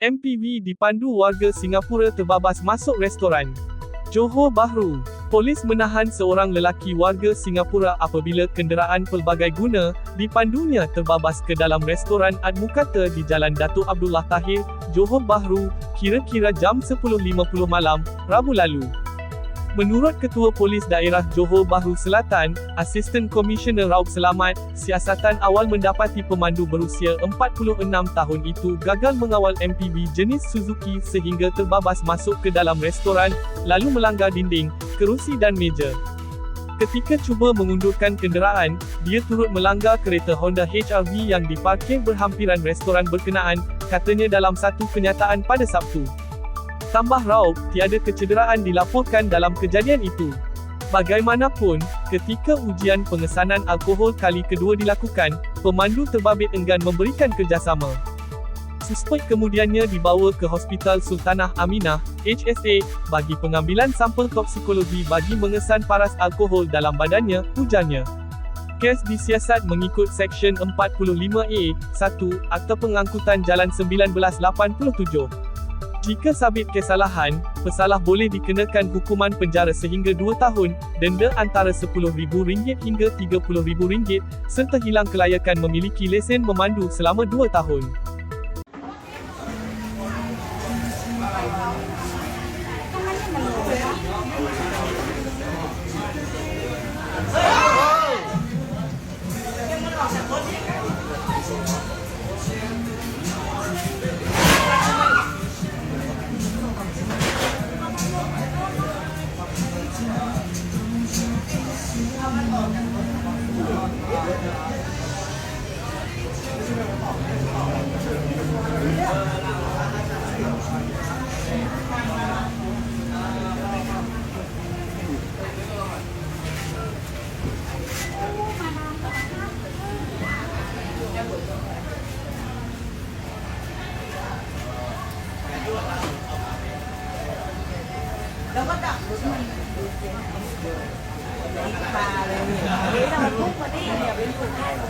MPV dipandu warga Singapura terbabas masuk restoran. Johor Bahru, polis menahan seorang lelaki warga Singapura apabila kenderaan pelbagai guna dipandunya terbabas ke dalam restoran Admukata di Jalan Datuk Abdullah Tahir, Johor Bahru, kira-kira jam 10.50 malam, Rabu lalu. Menurut Ketua Polis Daerah Johor Bahru Selatan, Asisten Komisioner Raub Selamat, siasatan awal mendapati pemandu berusia 46 tahun itu gagal mengawal MPV jenis Suzuki sehingga terbabas masuk ke dalam restoran, lalu melanggar dinding, kerusi dan meja. Ketika cuba mengundurkan kenderaan, dia turut melanggar kereta Honda HR-V yang diparkir berhampiran restoran berkenaan, katanya dalam satu kenyataan pada Sabtu. Tambah Raub, tiada kecederaan dilaporkan dalam kejadian itu. Bagaimanapun, ketika ujian pengesanan alkohol kali kedua dilakukan, pemandu terbabit enggan memberikan kerjasama. Suspek kemudiannya dibawa ke Hospital Sultanah Aminah, HSA, bagi pengambilan sampel toksikologi bagi mengesan paras alkohol dalam badannya, ujarnya. Kes disiasat mengikut Seksyen 45A, 1, Akta Pengangkutan Jalan 1987. Jika sabit kesalahan, pesalah boleh dikenakan hukuman penjara sehingga 2 tahun, denda antara RM10,000 hingga RM30,000, serta hilang kelayakan memiliki lesen memandu selama 2 tahun. แล้วก็ดักรถมัน ปลาเลยนี่เราทุกวันนี้อย่าเป็นผูกให้เรา